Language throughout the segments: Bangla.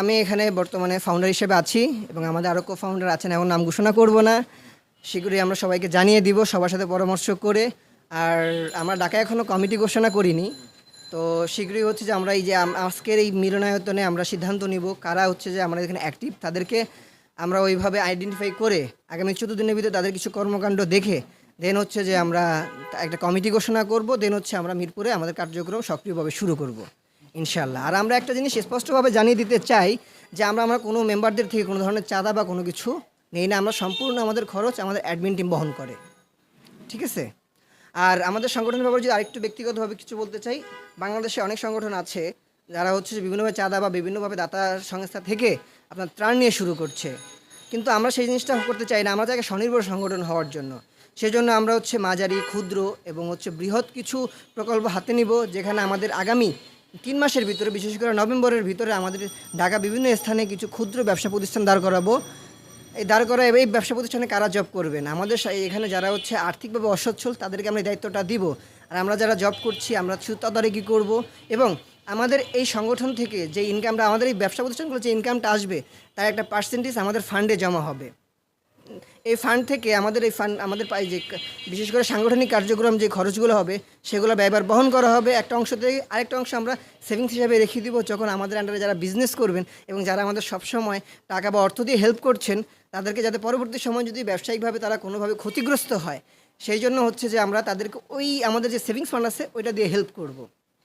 আমি এখানে বর্তমানে ফাউন্ডার হিসেবে আছি এবং আমাদের আরও কো ফাউন্ডার আছেন এখন নাম ঘোষণা করব না। শীঘ্রই আমরা সবাইকে জানিয়ে দিব, সবার সাথে পরামর্শ করে। আর আমরা ঢাকায় এখনও কমিটি ঘোষণা করিনি। তো শীঘ্রই হচ্ছে যে আমরা এই যে আজকের এই মিলনায়তনে আমরা সিদ্ধান্ত নিব কারা হচ্ছে যে আমরা এখানে অ্যাক্টিভ তাদেরকে আমরা ওইভাবে আইডেন্টিফাই করে আগামী চোদ্দ দিনের ভিতরে তাদের কিছু কর্মকাণ্ড দেখে দেন হচ্ছে যে আমরা একটা কমিটি ঘোষণা করব দেন হচ্ছে আমরা মিরপুরে আমাদের কার্যক্রম সক্রিয়ভাবে শুরু করব। ইনশাল্লাহ আর আমরা একটা জিনিস স্পষ্টভাবে জানিয়ে দিতে চাই যে আমরা আমরা কোনো মেম্বারদের থেকে কোনো ধরনের চাঁদা বা কোনো কিছু নেই না। আমরা সম্পূর্ণ আমাদের খরচ আমাদের অ্যাডমিন টিম বহন করে। ঠিক আছে? আর আমাদের সংগঠনের ব্যাপারে যদি আরেকটু ব্যক্তিগতভাবে কিছু বলতে চাই, বাংলাদেশে অনেক সংগঠন আছে যারা হচ্ছে যে বিভিন্নভাবে চাঁদা বা বিভিন্নভাবে দাতা সংস্থা থেকে আপনার ত্রাণ নিয়ে শুরু করছে। কিন্তু আমরা সেই জিনিসটা করতে চাই না। আমরা চাই স্বনির্ভর সংগঠন হওয়ার জন্য। সেজন্য আমরা হচ্ছে মাঝারি, ক্ষুদ্র এবং হচ্ছে বৃহৎ কিছু প্রকল্প হাতে নিব, যেখানে আমাদের আগামী তিন মাসের ভিতরে, বিশেষ করে নভেম্বরের ভিতরে আমাদের ঢাকা বিভিন্ন স্থানে কিছু ক্ষুদ্র ব্যবসা প্রতিষ্ঠান দাঁড় করাবো। এই দাঁড় করা এই ব্যবসা প্রতিষ্ঠানে কারা জব করবেন আমাদের এখানে যারা হচ্ছে আর্থিকভাবে অসচ্ছল, তাদেরকে আমরা দায়িত্বটা দিব। আর আমরা যারা জব করছি, আমরা শুধু তদারকি করব এবং আমাদের এই সংগঠন থেকে যে ইনকামটা আমাদের এই ব্যবসা প্রতিষ্ঠানগুলো যে ইনকামটা আসবে, তার একটা পার্সেন্টেজ আমাদের ফান্ডে জমা হবে। এই ফান্ড থেকে আমাদের এই ফান্ড আমাদের পাই যে বিশেষ করে সাংগঠনিক কার্যক্রম যে খরচগুলো হবে, সেগুলো ব্যয়বার বহন করা হবে। একটা অংশ থেকে আরেকটা অংশ আমরা সেভিংস হিসাবে রেখে দিব। যখন আমাদের আন্ডারে যারা বিজনেস করবেন এবং যারা আমাদের সবসময় টাকা বা অর্থ দিয়ে হেল্প করছেন, তাদেরকে যাতে পরবর্তী সময় যদি ব্যবসায়িকভাবে তারা কোনোভাবে ক্ষতিগ্রস্ত হয়, সেই জন্য হচ্ছে যে আমরা তাদেরকে ওই আমাদের যে সেভিংস ফান্ড আছে, ওইটা দিয়ে হেল্প করব।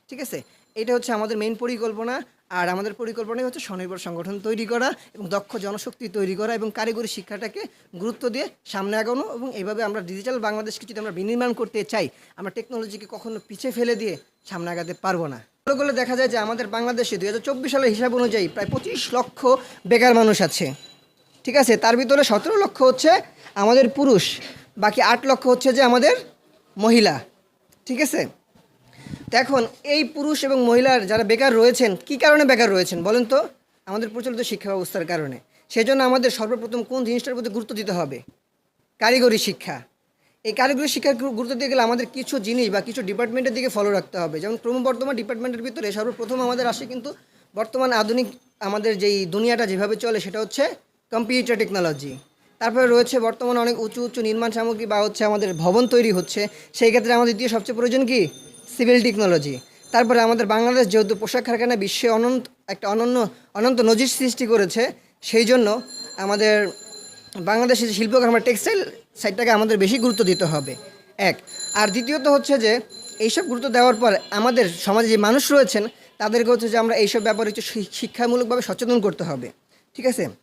ঠিক আছে? এটা হচ্ছে আমাদের মেইন পরিকল্পনা। আর আমাদের পরিকল্পনাই হচ্ছে স্বনির্ভর সংগঠন তৈরি করা এবং দক্ষ জনশক্তি তৈরি করা এবং কারিগরি শিক্ষাটাকে গুরুত্ব দিয়ে সামনে আগানো এবং এইভাবে আমরা ডিজিটাল বাংলাদেশকে যদি আমরা বিনির্মাণ করতে চাই, আমরা টেকনোলজিকে কখনো পিছিয়ে ফেলে দিয়ে সামনে আগাতে পারব না। ভালো করলে দেখা যায় যে আমাদের বাংলাদেশে দুই হাজার চব্বিশ সালের হিসাব অনুযায়ী প্রায় পঁচিশ লক্ষ বেকার মানুষ আছে। ঠিক আছে? তার ভিতরে সতেরো লক্ষ হচ্ছে আমাদের পুরুষ, বাকি আট লক্ষ হচ্ছে যে আমাদের মহিলা। ঠিক আছে? এখন এই পুরুষ এবং মহিলার যারা বেকার রয়েছেন, কি কারণে বেকার রয়েছেন বলেন তো? আমাদের প্রচলিত শিক্ষা ব্যবস্থার কারণে। সেজন্য আমাদের সর্বপ্রথম কোন জিনিসটার প্রতি গুরুত্ব দিতে হবে? কারিগরি শিক্ষা। এই কারিগরি শিক্ষার গুরুত্ব দিতে গেলে আমাদের কিছু জিনিস বা কিছু ডিপার্টমেন্টের দিকে ফলো রাখতে হবে। যেমন ক্রমবর্ধমান ডিপার্টমেন্টের ভিতরে সর্বপ্রথম আমাদের আসে কিন্তু বর্তমান আধুনিক আমাদের যেই দুনিয়াটা যেভাবে চলে সেটা হচ্ছে কম্পিউটার টেকনোলজি তারপরে রয়েছে বর্তমানে অনেক উঁচু উঁচু নির্মাণ সামগ্রী বা হচ্ছে আমাদের ভবন তৈরি হচ্ছে। সেই ক্ষেত্রে আমাদের দ্বিতীয় সবচেয়ে প্রয়োজন কি? Civil technology. তারপরে আমাদের বাংলাদেশ যেহেতু পোশাক কারখানা বিশ্বে অনন্ত, একটা অনন্য, অনন্ত নজির সৃষ্টি করেছে, সেই জন্য আমাদের বাংলাদেশের যে শিল্পকর্ম টেক্সটাইল সাইডটাকে আমাদের বেশি গুরুত্ব দিতে হবে। এক। আর দ্বিতীয়ত হচ্ছে যে, এইসব গুরুত্ব দেওয়ার পর আমাদের সমাজে যে মানুষ রয়েছেন, তাদেরকে হচ্ছে যে আমরা এইসব ব্যাপারে একটু শিক্ষামূলকভাবে সচেতন করতে হবে। ঠিক আছে?